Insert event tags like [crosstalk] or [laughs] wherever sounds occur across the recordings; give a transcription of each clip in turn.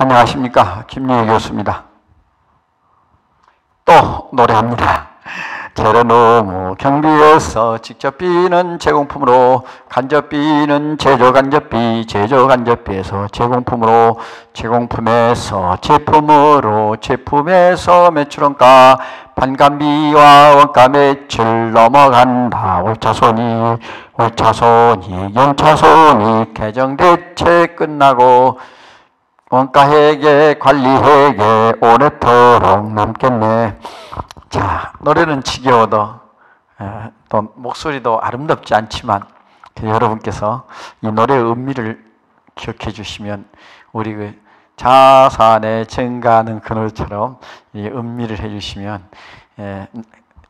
안녕하십니까. 김유희 교수입니다. 또 노래합니다. 제로노무 경비에서 직접 비는 제공품으로 간접 비는 제조 간접 비 제조 간접 비에서 제공품으로 제공품에서 제품으로 제품에서 매출원가 반감비와 원가 매출 넘어간다 월차손이 월차손이 연차손이 개정 대체 끝나고 원가회계 관리회계 오래도록 남겠네. 자, 노래는 지겨워도 에, 또 목소리도 아름답지 않지만 여러분께서 이 노래의 의미를 기억해 주시면 우리 그 자산의 증가하는 그노처럼 이 음미를 해 주시면 에,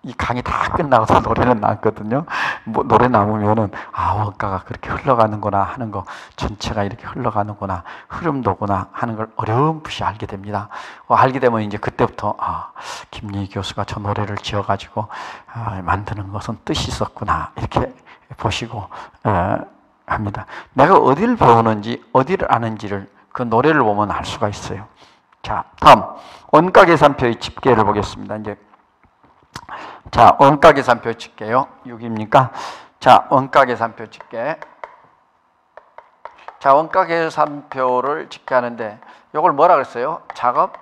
이 강의 다 끝나고도 [laughs] 노래는 나거든요. 뭐 노래 나오면은 아 원가가 그렇게 흘러가는구나 하는 거 전체가 이렇게 흘러가는구나 흐름도구나 하는 걸 어렴풋이 알게 됩니다. 어, 알게 되면 이제 그때부터 아 김예희 교수가 저 노래를 지어가지고 아, 만드는 것은 뜻이 있었구나 이렇게 보시고 어, 합니다. 내가 어디를 배우는지 어디를 아는지를 그 노래를 보면 알 수가 있어요. 자 다음 원가 계산표의 집계를 보겠습니다. 이제 자, 원가 계산표 칠게요. 6입니까? 자, 원가 계산표 칠게. 자, 원가 계산표를 짓게 하는데 이걸 뭐라 그랬어요? 작업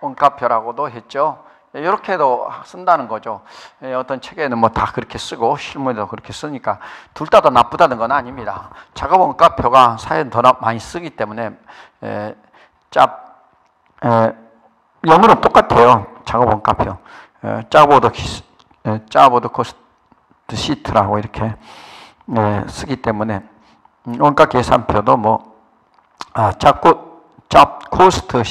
원가표라고도 했죠. 이렇게도 쓴다는 거죠. 예, 어떤 책에는 뭐 다 그렇게 쓰고 실무에도 그렇게 쓰니까 둘다더 나쁘다는 건 아닙니다. 작업 원가표가 사연 더 많이 쓰기 때문에 에, 짭 에, 영어로 똑같아요. 작업 원가표. 짜보드 짜보드 코스트 시트라고 이렇게 네, 쓰기 때문에 음, 원가 계산표도 뭐 아, 짭 코스트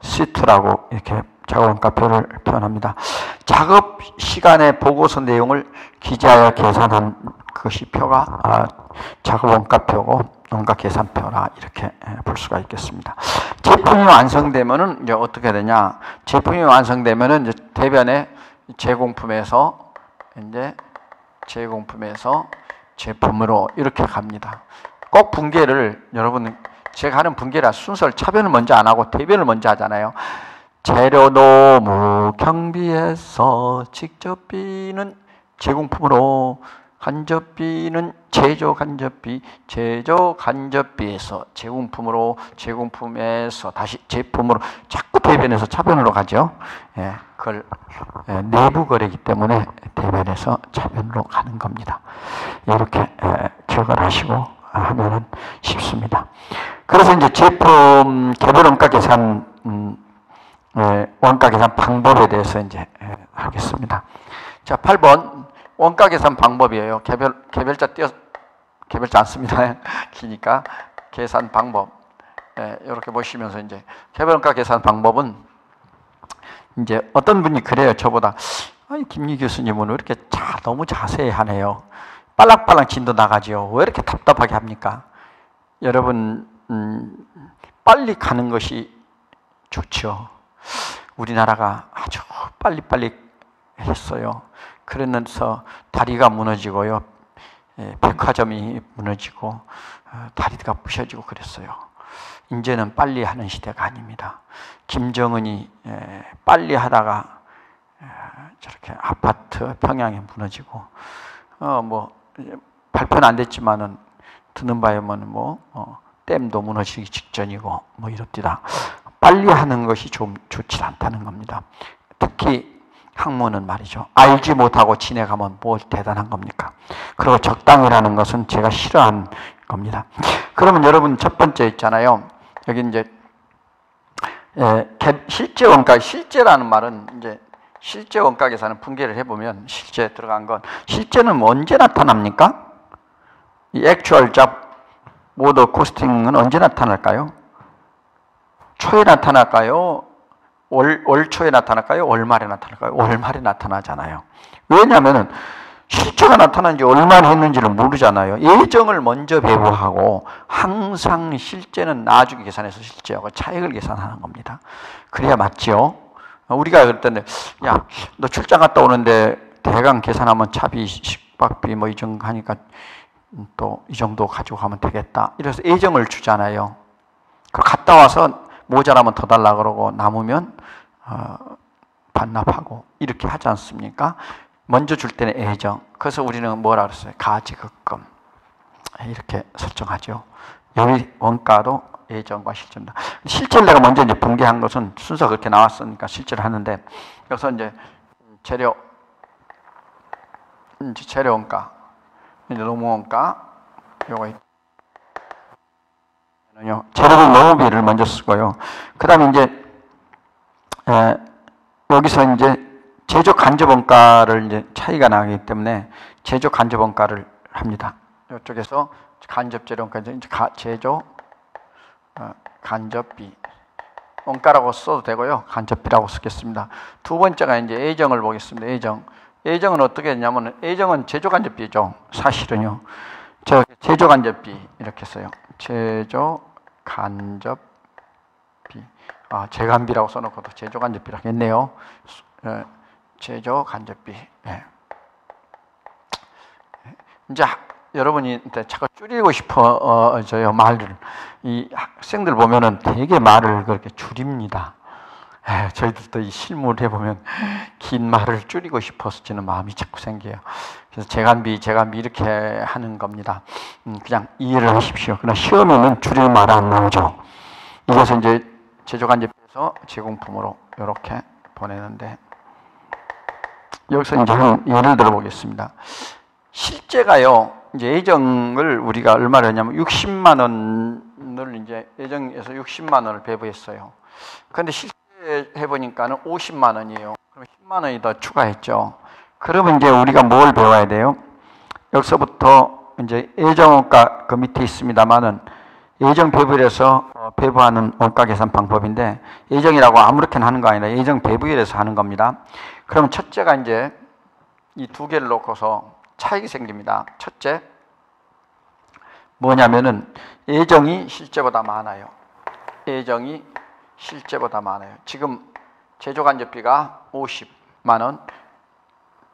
시트라고 이렇게 작업 원가표를 표현합니다. 작업 시간의 보고서 내용을 기재하여 계산한 것이 표가 아, 작업 원가표고 원가 계산표라 이렇게 볼 수가 있겠습니다. 제품이 완성되면은 이제 어떻게 되냐? 제품이 완성되면은 이제 대변에 제공품에서 이제 제공품에서 제품으로 이렇게 갑니다. 꼭 분계를 여러분 제가 하는 분계라 순서를 차변을 먼저 안 하고 대변을 먼저 하잖아요. 재료 노무 경비에서 직접 비는 제공품으로 간접비는 제조 간접비, 제조 간접비에서 제공품으로 제공품에서 다시 제품으로 자꾸 대변에서 차변으로 가죠. 예, 그걸 예, 내부 거래이기 때문에 대변에서 차변으로 가는 겁니다. 이렇게 예, 기억을 하시고 하면은 쉽습니다. 그래서 이제 제품 개별 원가 계산 음, 예, 원가 계산 방법에 대해서 이제 예, 하겠습니다. 자, 8번 원가 계산 방법이에요. 개별 개별자 띄어 개별자 안 씁니다. [laughs] 기니까 계산 방법. 예, 이렇게 보시면서 이제 개별원가 계산 방법은 이제 어떤 분이 그래요. 저보다 아니 김리 교수님은 왜 이렇게 자 너무 자세히 하네요. 빨랑빨랑 진도 나가지요. 왜 이렇게 답답하게 합니까? 여러분 음, 빨리 가는 것이 좋죠. 우리나라가 아주 빨리빨리 했어요. 그러면서 다리가 무너지고요. 예, 백화점이 무너지고 어, 다리가 부셔지고 그랬어요. 이제는 빨리 하는 시대가 아닙니다. 김정은이 예, 빨리 하다가 예, 저렇게 아파트 평양에 무너지고 어뭐 발표는 안 됐지만은 듣는 바에는 뭐 어, 댐도 무너지기 직전이고 뭐 이렇디다. 빨리 하는 것이 좀 좋지 않다는 겁니다. 특히 학문은 말이죠. 알지 못하고 지내가면 뭘 대단한 겁니까? 그리고 적당이라는 것은 제가 싫어하는 겁니다. 그러면 여러분 첫 번째 있잖아요. 여기 이제 예, 실제 원가, 실제라는 말은 이제 실제 원가 계산을 분개를 해보면 실제 들어간 건 실제는 언제 나타납니까? 이 액츄얼 잡 모드 코스팅은 언제 나타날까요? 초에 나타날까요? 월, 월 초에 나타날까요? 월 말에 나타날까요? 월 말에 나타나잖아요. 왜냐하면 실제가 나타난지 얼마나 했는지를 모르잖아요. 예정을 먼저 배부하고 항상 실제는 나중에 계산해서 실제하고 차액을 계산하는 겁니다. 그래야 맞죠. 우리가 때는 야, 너 출장 갔다 오는데 대강 계산하면 차비, 식박비 뭐 이 정도 하니까 또 이 정도 가지고 가면 되겠다. 이래서 예정을 주잖아요. 그 갔다 와서 모자라면 더 달라 그러고 남으면 어, 반납하고 이렇게 하지 않습니까? 먼저 줄 때는 애정. 그래서 우리는 뭐라 그랬어요? 가지급금. 이렇게 설정하죠. 여기 원가도 애정과 실제입니다. 실제를 내가 먼저 이제 붕괴한 것은 순서 그렇게 나왔으니까 실제를 하는데 여기서 이제 재료 이제 재료 원가 이제 노무 원가 요거 재료비 노무비를 먼저 쓰고요. 그 다음에 이제 에, 여기서 이제 제조 간접 원가를 이제 차이가 나기 때문에 제조 간접 원가를 합니다. 이쪽에서 간접 재료원가 이제 제조 어, 간접비 원가라고 써도 되고요. 간접비라고 쓰겠습니다. 두 번째가 이제 애정을 보겠습니다. 애정. 애정은 어떻게 했냐면 애정은 제조 간접비죠. 사실은요. 저 제조 간접비 이렇게 써요. 제조 간접비. 아, 재간비라고 써놓고도 제조 간접비라고 했네요. 예, 제조 간접비. 예. 이제 여러분이 자꾸 줄이고 싶어져요 말을 이 학생들 보면은 되게 말을 그렇게 줄입니다. 에, 저희들도 이 실무를 해보면 긴 말을 줄이고 싶어지는 마음이 자꾸 생겨요. 그래서 재간비, 재간비 이렇게 하는 겁니다. 음, 그냥 이해를 하십시오. 그러나 시험에는 줄일 말 안 나오죠. 이것은 이제 제조간접에서 제공품으로 이렇게 보내는데 여기서 이제 한 예를 들어 보겠습니다. 실제가요, 이제 예정을 우리가 얼마를 했냐면 60만 원을 이제 예정에서 60만 원을 배부했어요. 그런데 실제 해보니까는 50만 원이에요. 그럼 10만 원이 더 추가했죠. 그러면 이제 우리가 뭘 배워야 돼요? 여기서부터 이제 예정 원가 그 밑에 있습니다만은 예정 배부일에서 어, 배부하는 원가 계산 방법인데 예정이라고 아무렇게나 하는 거 아니라 예정 배부일에서 하는 겁니다. 그럼 첫째가 이제 이 두 개를 놓고서 차이가 생깁니다. 첫째, 뭐냐면은 예정이 실제보다 많아요. 예정이 실제보다 많아요. 지금 제조간접비가 50만 원,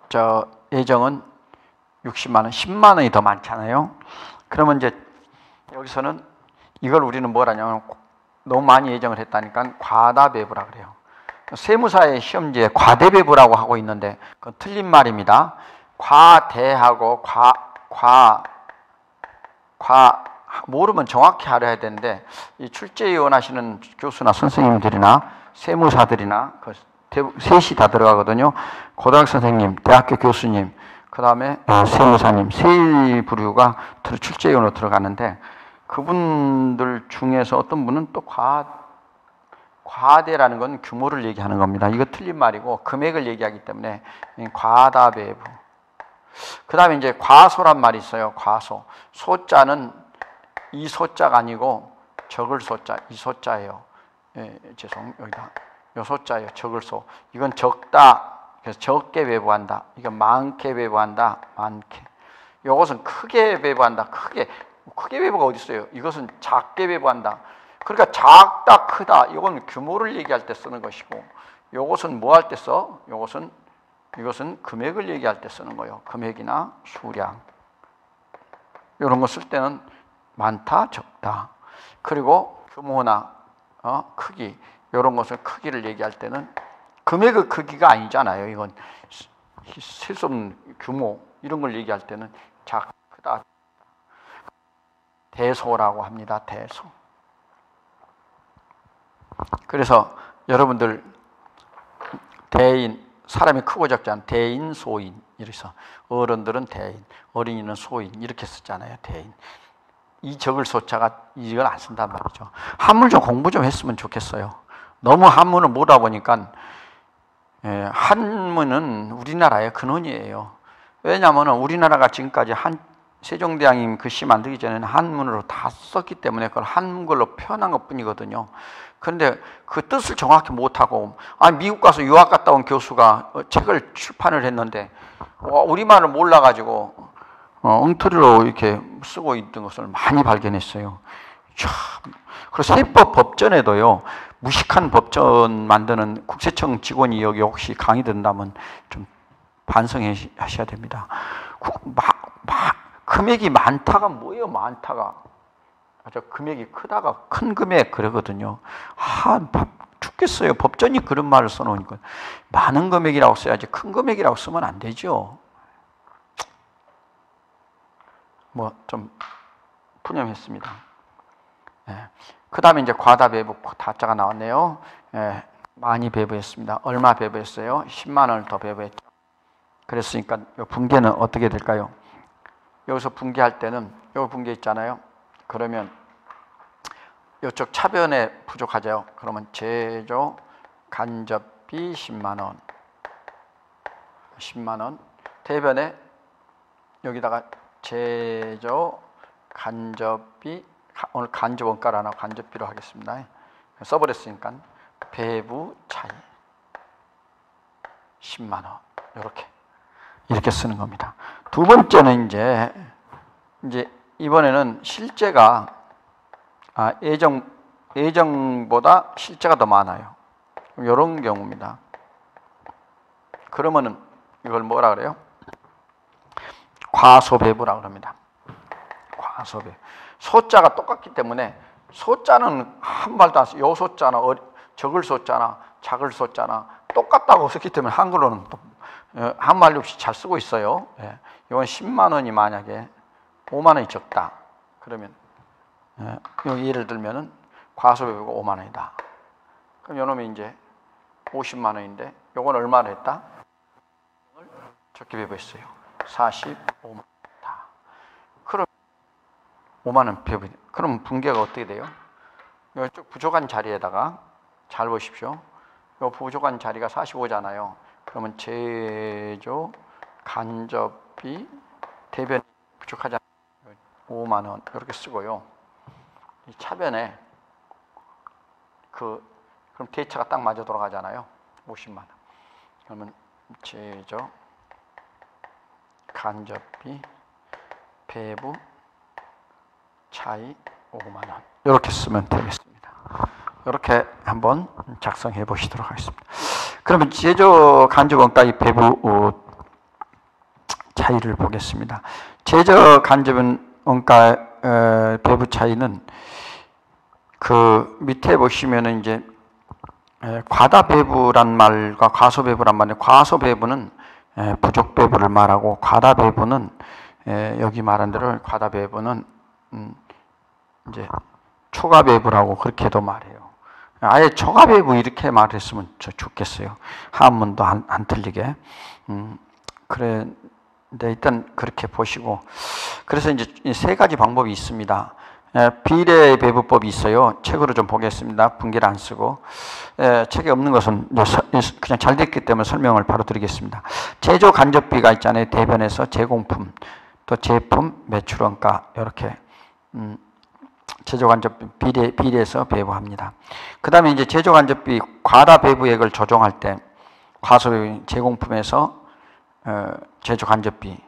저 예정은 60만 원, 10만 원이 더 많잖아요. 그러면 이제 여기서는 이걸 우리는 뭐라냐면 너무 많이 예정을 했다니까 과다 배부라 그래요. 세무사의 시험지에 과대배부라고 하고 있는데 그건 틀린 말입니다. 과대하고 과, 과, 과, 모르면 정확히 알아야 되는데 이 출제 원하시는 교수나 선생님들이나 세무사들이나 그 셋이 다 들어가거든요. 고등학교 선생님, 대학교 교수님, 그 다음에 어, 세무사님 세 부류가 출제위원으로 들어가는데 그분들 중에서 어떤 분은 또 과, 과대라는 건 규모를 얘기하는 겁니다. 이거 틀린 말이고 금액을 얘기하기 때문에 과다 배부. 그 다음에 이제 과소란 말이 있어요. 과소. 소자는 이 소자가 아니고 적을 소자, 이 소자예요. 예, 죄송, 여기다. 요 소자예요. 적을 소. 이건 적다. 그래서 적게 배부한다. 이건 많게 배부한다. 많게. 요것은 크게 배부한다. 크게. 크게 배부가 어디 있어요? 이것은 작게 배부한다. 그러니까 작다, 크다. 이건 규모를 얘기할 때 쓰는 것이고, 요것은 뭐 할 때 써? 요것은 이것은 금액을 얘기할 때 쓰는 거예요. 금액이나 수량. 이런 거 쓸 때는 많다, 적다. 그리고 규모나 어, 크기 이런 것을 크기를 얘기할 때는 금액의 크기가 아니잖아요. 이건 셀 수 없는 규모 이런 걸 얘기할 때는 작, 크다. 대소라고 합니다. 대소. 그래서 여러분들 대인 사람이 크고 작지 않은 대인, 소인 이래서 어른들은 대인, 어린이는 소인 이렇게 쓰잖아요. 대인. 이 적을 소자가 이걸 안 쓴단 말이죠. 한문 좀 공부 좀 했으면 좋겠어요. 너무 한문을 못하 보니까 예, 한문은 우리나라의 근원이에요. 왜냐하면 우리나라가 지금까지 한 세종대왕님 글씨 만들기 전에는 한문으로 다 썼기 때문에 그걸 한글로 표현한 것 뿐이거든요. 그런데 그 뜻을 정확히 못하고, 아, 미국 가서 유학 갔다 온 교수가 책을 출판을 했는데, 우리말을 몰라가지고, 어, 엉터리로 이렇게 쓰고 있던 것을 많이 발견했어요. 참. 그리고 세법 법전에도요, 무식한 법전 만드는 국세청 직원이 여기 혹시 강의 된다면 좀 반성하셔야 됩니다. 마, 마, 금액이 많다가 뭐예요, 많다가? 저 금액이 크다가 큰 금액 그러거든요. 아, 죽겠어요. 법전이 그런 말을 써놓으니까 많은 금액이라고 써야지 큰 금액이라고 쓰면 안 되죠. 뭐 좀 푸념했습니다. 예. 그 다음에 이제 과다 배부 다자가 나왔네요. 예. 많이 배부했습니다. 얼마 배부했어요? 10만 원을 더 배부했죠. 그랬으니까 붕괴는 어떻게 될까요? 여기서 붕괴할 때는 여기 붕괴 있잖아요. 그러면 이쪽 차변에 부족하죠. 그러면 제조 간접비 10만 원. 10만 원. 대변에 여기다가 제조 간접비 오늘 간접 원가를 하나 간접비로 하겠습니다. 써버렸으니까 배부 차이 10만 원 이렇게 이렇게 쓰는 겁니다. 두 번째는 이제 이제 이번에는 실제가 아, 예정 예정보다 실제가 더 많아요. 이런 경우입니다. 그러면은 이걸 뭐라 그래요? 과소배부라 그럽니다. 과소배. 소자가 똑같기 때문에 소자는 한 말도 안 써. 요 소자나 어, 적을 소자나 작을 소자나 똑같다고 썼기 때문에 한글로는 어, 한 말도 없이 잘 쓰고 있어요. 예. 이건 10만 원이 만약에 5만 원이 적다. 그러면 예. 예를 들면은 과소배부가 5만 원이다. 그럼 요놈이 이제 50만 원인데 요건 얼마를 했다? 적게 배부했어요. 45만 원이다. 그럼 5만 원 배부. 그럼 분계가 어떻게 돼요? 이쪽 부족한 자리에다가 잘 보십시오. 요 부족한 자리가 45잖아요. 그러면 제조 간접비 대변 부족하지 않아요. 5만 원 이렇게 쓰고요. 이 차변에 그 그럼 대차가 딱 맞아 돌아가잖아요. 50만 원. 그러면 제조 간접비 배부 차이 5만 원 이렇게 쓰면 되겠습니다. 이렇게 한번 작성해 보시도록 하겠습니다. 그러면 제조 간접 원가의 배부 어, 차이를 보겠습니다. 제조 간접 원가 어, 배부 차이는 그 밑에 보시면은 이제 과다 배부란 말과 과소 배부란 말이 과소 배부는 부족 배부를 말하고 과다 배부는 여기 말한 대로 과다 배부는 음, 이제 초과 배부라고 그렇게도 말해요. 아예 초과 배부 이렇게 말했으면 좋겠어요. 한문도 안, 안 틀리게. 음, 그래. 네, 일단 그렇게 보시고 그래서 이제 세 가지 방법이 있습니다. 비례 배부법이 있어요. 책으로 좀 보겠습니다. 분기를 안 쓰고 에, 책에 없는 것은 그냥 잘 됐기 때문에 설명을 바로 드리겠습니다. 제조 간접비가 있잖아요. 대변에서 제공품 또 제품 매출원가 이렇게 음, 제조 간접비 비례, 비례해서 배부합니다. 그 다음에 이제 제조 간접비 과다 배부액을 조정할 때 과소비 제공품에서 어, 제조 간접비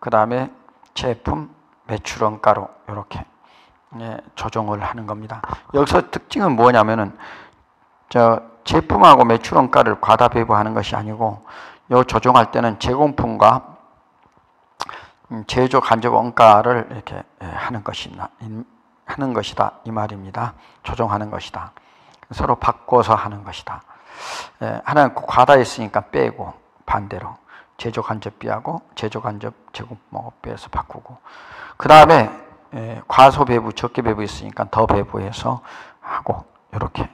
그 다음에 제품 매출원가로 이렇게 예, 조정을 하는 겁니다. 여기서 특징은 뭐냐면은 저 제품하고 매출 원가를 과다 배부하는 것이 아니고 요 조정할 때는 제공품과 음, 제조 간접 원가를 이렇게 예, 하는 것이다. 하는 것이다 이 말입니다. 조정하는 것이다. 서로 바꿔서 하는 것이다. 예, 하나는 과다했으니까 빼고 반대로 제조 간접 비하고 제조 간접 제공목을 빼서 바꾸고 그 다음에 예, 과소 배부 적게 배부 있으니까 더 배부해서 하고 이렇게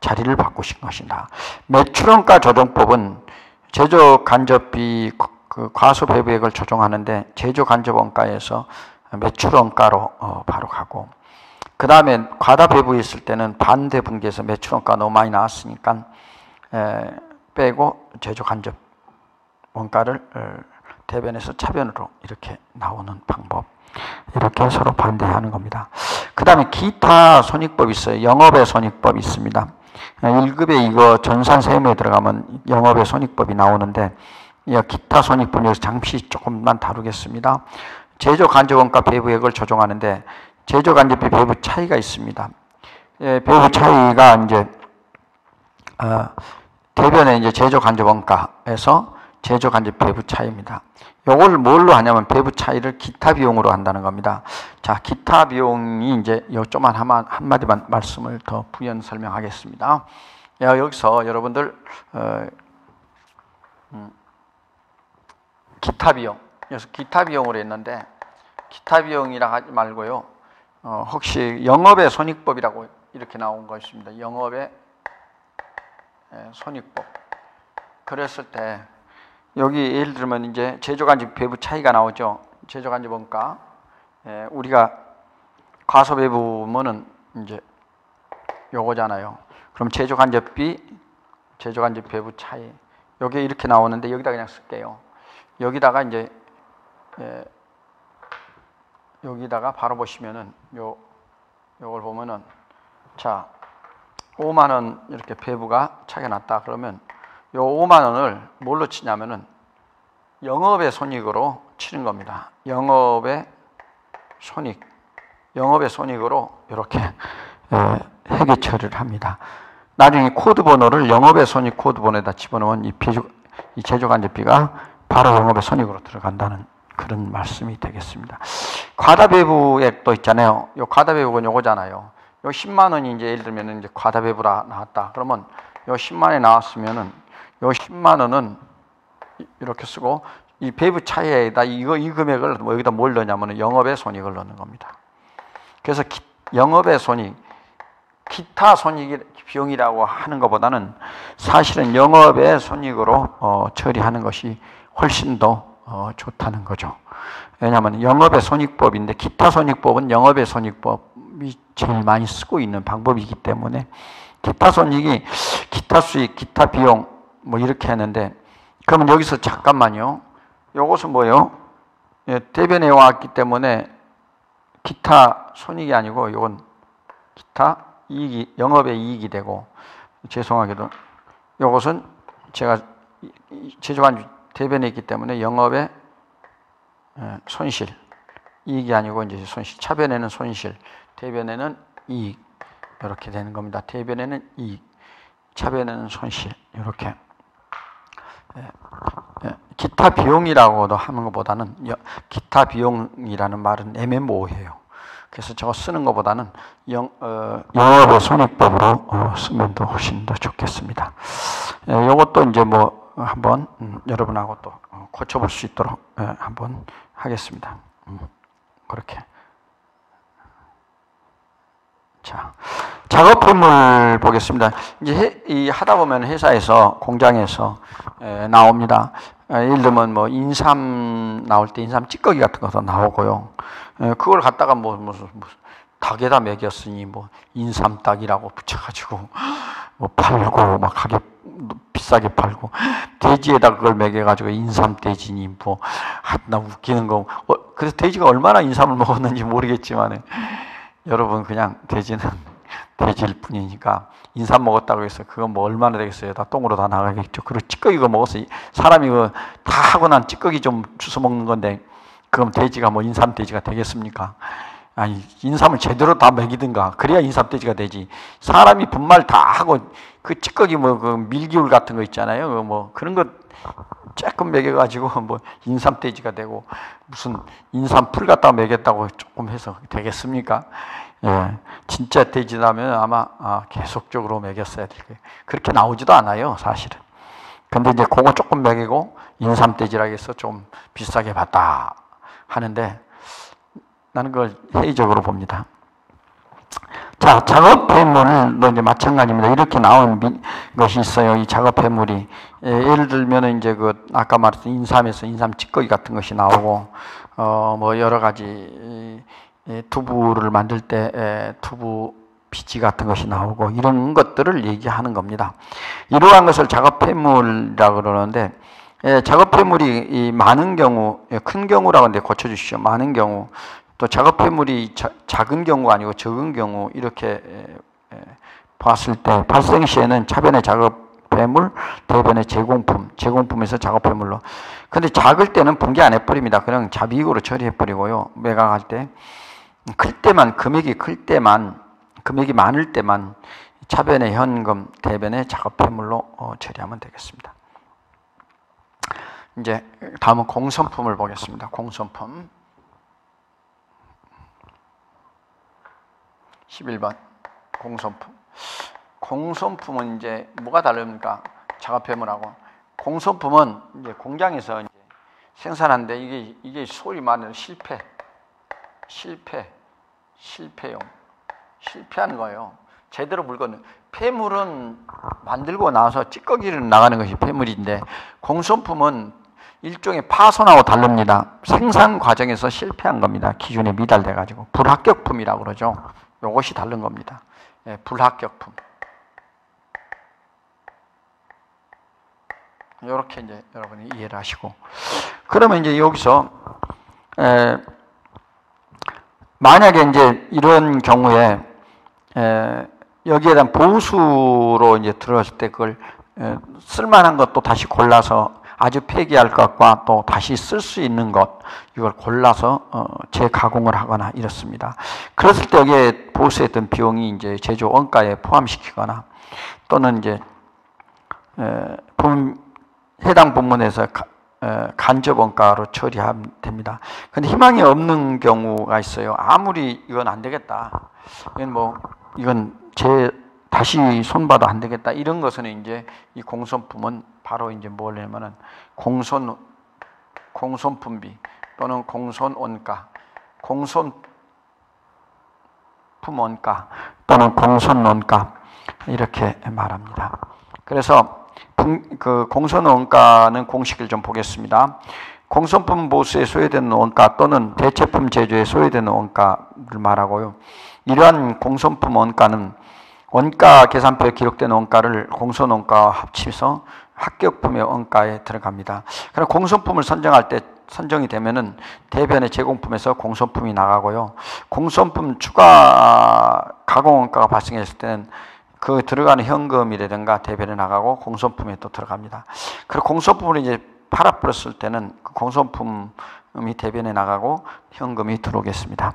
자리를 바꾸신 것이다. 매출원가 조정법은 제조 간접비 그 과소 배부액을 조정하는데 제조 간접 원가에서 매출 원가로 어 바로 가고 그 다음에 과다 배부했을 때는 반대 분기에서 매출원가 너무 많이 나왔으니까 에, 빼고 제조 간접 원가를 어, 대변에서 차변으로 이렇게 나오는 방법 이렇게 서로 반대하는 겁니다. 그 다음에 기타 손익법 있어요. 영업의 손익법 있습니다. 1급에 이거 전산 세무에 들어가면 영업의 손익법이 나오는데 기타 손익법 여기서 잠시 조금만 다루겠습니다. 제조 간접원가 배부액을 조정하는데 제조 간접비 배부 차이가 있습니다. 예, 배부 차이가 이제 어, 대변의 이제 제조 간접 원가에서 제조 간접 배부 차이입니다. 요걸 뭘로 하냐면 배부 차이를 기타 비용으로 한다는 겁니다. 자, 기타 비용이 이제 요조만 한마디만 말씀을 더 부연 설명하겠습니다. 여기서 여러분들 어, 음, 기타 비용, 그래서 기타 비용으로 했는데 기타 비용이라 하지 말고요. 어, 혹시 영업의 손익법이라고 이렇게 나온 거 있습니다. 영업의 손익법. 그랬을 때 여기 예를 들면 이제 제조간접 배부 차이가 나오죠. 제조간접 원가. 예, 우리가 과소 배부면은 이제 요거잖아요. 그럼 제조간접비, 제조간접 배부 차이. 여기 이렇게 나오는데 여기다 그냥 쓸게요. 여기다가 이제 예, 여기다가 바로 보시면은 요 요걸 보면은 자 5만 원 이렇게 배부가 차이가 났다 그러면 요 5만 원을 뭘로 치냐면은 영업의 손익으로 치는 겁니다. 영업의 손익, 영업의 손익으로 이렇게 회계 처리를 합니다. 나중에 코드 번호를 영업의 손익 코드 번호에다 집어넣으면 이, 비주, 이 제조간접비가 바로 영업의 손익으로 들어간다는 그런 말씀이 되겠습니다. 과다배부액도 있잖아요. 요 과다배부는 요거잖아요. 요 10만 원이 이제 예를 들면 이제 과다배부라 나왔다. 그러면 요 10만 원이 나왔으면은 요 10만 원은 이렇게 쓰고 이 배부 차이에다 이거 이 금액을 뭐 여기다 뭘 넣냐면은 영업의 손익을 넣는 겁니다. 그래서 기, 영업의 손익 기타 손익 비용이라고 하는 것보다는 사실은 영업의 손익으로 어, 처리하는 것이 훨씬 더 어, 좋다는 거죠. 왜냐하면 영업의 손익법인데 기타 손익법은 영업의 손익법이 제일 많이 쓰고 있는 방법이기 때문에 기타 손익이 기타 수익, 기타 비용 뭐 이렇게 하는데 그러면 여기서 잠깐만요. 요것은 뭐요? 예, 대변에 왔기 때문에 기타 손익이 아니고 이건 기타 이익이 영업의 이익이 되고 죄송하게도 이것은 제가 제조관 대변에 있기 때문에 영업의 예, 손실 이익이 아니고 이제 손실 차변에는 손실 대변에는 이익 이렇게 되는 겁니다. 대변에는 이익 차변에는 손실 이렇게 기타 비용이라고도 하는 것보다는 기타 비용이라는 말은 애매모호해요. 그래서 저거 쓰는 것보다는 영, 어, 영업의 손익법으로 어, 쓰면 더 훨씬 더 좋겠습니다. 이것도 예, 이제 뭐 한번 음, 여러분하고 또 어, 고쳐볼 수 있도록 예, 한번 하겠습니다. 음, 그렇게. 자, 작업품을 보겠습니다. 이제 해, 이 하다 보면 회사에서 공장에서 에, 나옵니다. 에, 예를 들면 뭐 인삼 나올 때 인삼 찌꺼기 같은 것도 나오고요. 에, 그걸 갖다가 뭐 무슨, 무슨 닭에다 먹였으니 뭐 인삼닭이라고 붙여가지고 뭐 팔고 막 가격 비싸게 팔고 돼지에다 그걸 먹여가지고 인삼 돼지니 뭐나 웃기는 거. 어, 그래서 돼지가 얼마나 인삼을 먹었는지 모르겠지만 여러분 그냥 돼지는 [laughs] 돼지일 뿐이니까 인삼 먹었다고 해서 그건 뭐 얼마나 되겠어요? 다 똥으로 다 나가겠죠. 그리고 찌꺼기가 먹어서 사람이 그다 하고 난 찌꺼기 좀 주워 먹는 건데 그럼 돼지가 뭐 인삼 돼지가 되겠습니까? 아니 인삼을 제대로 다 먹이든가 그래야 인삼 돼지가 되지. 사람이 분말 다 하고 그 찌꺼기 뭐 그 밀기울 같은 거 있잖아요. 그뭐 그런 거 조금 먹여가지고 [laughs] 뭐 인삼 돼지가 되고 무슨 인삼 풀 갖다 먹였다고 조금 해서 되겠습니까? 예, 진짜 돼지라면 아마 아, 계속적으로 먹였어야 될 거예요. 그렇게 나오지도 않아요, 사실은. 근데 이제 그거 조금 먹이고 인삼 돼지라 해서 좀 비싸게 받다 하는데 나는 그걸 회의적으로 봅니다. 자, 작업 폐물도 이제 마찬가지입니다. 이렇게 나온 미, 것이 있어요. 이 작업 폐물이. 예, 를 들면 이제 그 아까 말했던 인삼에서 인삼 찌꺼기 같은 것이 나오고, 어, 뭐 여러 가지 이, 두부를 만들 때 에, 두부 비지 같은 것이 나오고 이런 것들을 얘기하는 겁니다. 이러한 것을 작업 폐물이라 그러는데 예, 작업 폐물이 이 많은 경우, 예, 큰 경우라고 하는데 고쳐주시죠. 많은 경우 또 작업 폐물이 자, 작은 경우 아니고 적은 경우 이렇게 봤을 때 발생 시에는 차변의 작업 폐물, 대변의 제공품, 제공품에서 작업 폐물로. 근데 작을 때는 분개 안 해버립니다. 그냥 자비익으로 처리해버리고요. 매각할 때. 클 때만, 금액이 클 때만, 금액이 많을 때만 차변의 현금, 대변의 작업 폐물로 어, 처리하면 되겠습니다. 이제 다음은 공선품을 보겠습니다. 공선품. 11번 공선품. 공선품은 이제 뭐가 다릅니까? 작업폐물하고 공선품은 이제 공장에서 이제 생산하는데 이게 이게 소위 말하는 실패, 실패, 실패용, 실패하는 거예요. 제대로 물건 폐물은 만들고 나서 찌꺼기를 나가는 것이 폐물인데 공선품은 일종의 파손하고 다릅니다. 생산 과정에서 실패한 겁니다. 기준에 미달돼 가지고 불합격품이라고 그러죠. 이것이 다른 겁니다. 예, 불합격품. 이렇게 이제 여러분이 이해를 하시고 그러면 이제 여기서 에, 만약에 이제 이런 경우에 에, 여기에 대한 보수로 이제 들어갔을 때 그걸 에, 쓸만한 것도 다시 골라서 아주 폐기할 것과 또 다시 쓸 수 있는 것 이걸 골라서 어, 재가공을 하거나 이렇습니다. 그랬을 때 여기에 보수했던 비용이 이제 제조 원가에 포함시키거나 또는 이제 에, 해당 부문에서 간접 원가로 처리하면 됩니다. 근데 희망이 없는 경우가 있어요. 아무리 이건 안 되겠다. 이건 뭐 이건 제 다시 손봐도 안 되겠다. 이런 것은 이제 이 공손품은 바로 이제 뭐냐면은 공손 공손품비 또는 공손 원가, 공손 품원가 또는 공손 원가 이렇게 말합니다. 그래서 그 공선 원가는 공식을 좀 보겠습니다. 공선품 보수에 소요되는 원가 또는 대체품 제조에 소요되는 원가를 말하고요. 이러한 공선품 원가는 원가 계산표에 기록된 원가를 공선 원가와 합치면서 합격품의 원가에 들어갑니다. 그럼 공선품을 선정할 때 선정이 되면은 대변의 제공품에서 공선품이 나가고요. 공선품 추가 가공 원가가 발생했을 때는 그 들어가는 현금이라든가 대변에 나가고 공선품에 또 들어갑니다. 그리고 공선품을 이제 팔아 버렸을 때는 그 공선품이 대변에 나가고 현금이 들어오겠습니다.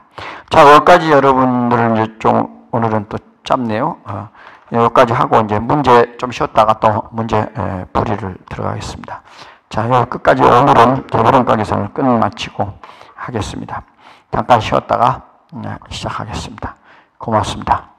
자, 여기까지 여러분들은 이제 좀 오늘은 또 짧네요. 어, 여기까지 하고 이제 문제 좀 쉬었다가 또 문제 에, 풀이를 들어가겠습니다. 자, 여기 끝까지 오늘은 개선을 끝마치고 하겠습니다. 잠깐 쉬었다가 네, 시작하겠습니다. 고맙습니다.